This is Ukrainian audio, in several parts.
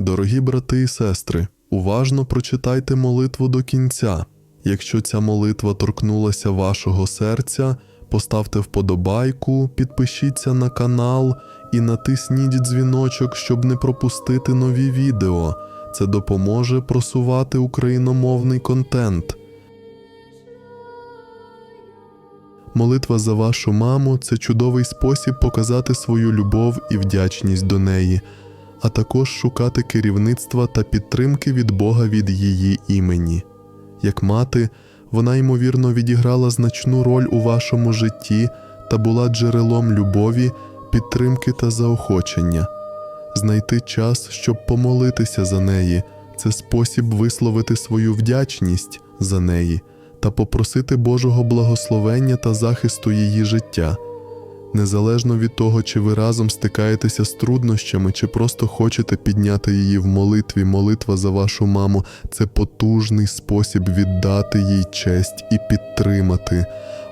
Дорогі брати і сестри, уважно прочитайте молитву до кінця. Якщо ця молитва торкнулася вашого серця, поставте вподобайку, підпишіться на канал і натисніть дзвіночок, щоб не пропустити нові відео. Це допоможе просувати україномовний контент. Молитва за вашу маму це чудовий спосіб показати свою любов і вдячність до неї, а також шукати керівництва та підтримки від Бога від її імені. Як мати, вона ймовірно відіграла значну роль у вашому житті та була джерелом любові, підтримки та заохочення. Знайти час, щоб помолитися за неї, це спосіб висловити свою вдячність за неї та попросити Божого благословення та захисту її життя. Незалежно від того, чи ви разом стикаєтеся з труднощами, чи просто хочете підняти її в молитві, молитва за вашу маму це потужний спосіб віддати їй честь і підтримати.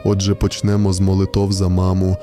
Отже, почнемо з молитов за маму.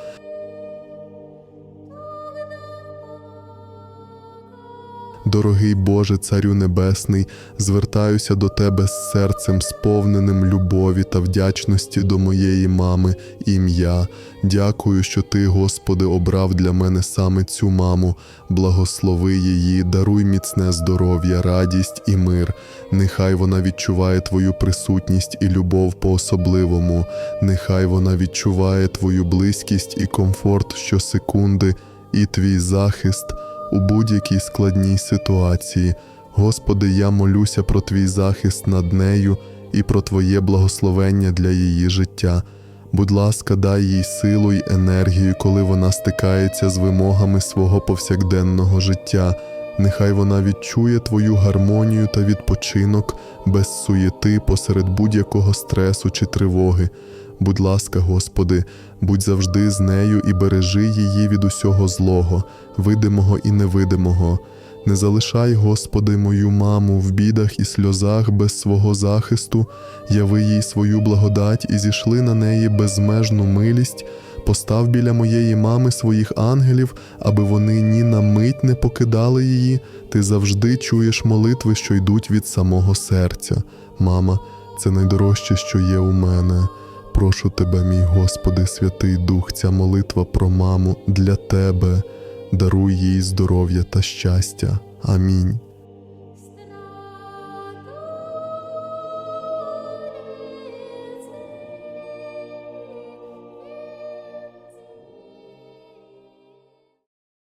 Дорогий Боже, Царю Небесний, звертаюся до Тебе з серцем, сповненим любові та вдячності до моєї мами, ім'я. Дякую, що Ти, Господи, обрав для мене саме цю маму. Благослови її, даруй міцне здоров'я, радість і мир. Нехай вона відчуває Твою присутність і любов по-особливому. Нехай вона відчуває Твою близькість і комфорт щосекунди, і Твій захист у будь-якій складній ситуації. Господи, я молюся про Твій захист над нею і про Твоє благословення для її життя. Будь ласка, дай їй силу й енергію, коли вона стикається з вимогами свого повсякденного життя. Нехай вона відчує Твою гармонію та відпочинок без суєти посеред будь-якого стресу чи тривоги. Будь ласка, Господи, будь завжди з нею і бережи її від усього злого, видимого і невидимого. Не залишай, Господи, мою маму в бідах і сльозах без свого захисту, яви їй свою благодать і зійшли на неї безмежну милість, постав біля моєї мами своїх ангелів, аби вони ні на мить не покидали її. Ти завжди чуєш молитви, що йдуть від самого серця. Мама, це найдорожче, що є у мене. Прошу тебе, мій Господи, Святий Дух, ця молитва про маму для тебе. Даруй їй здоров'я та щастя. Амінь.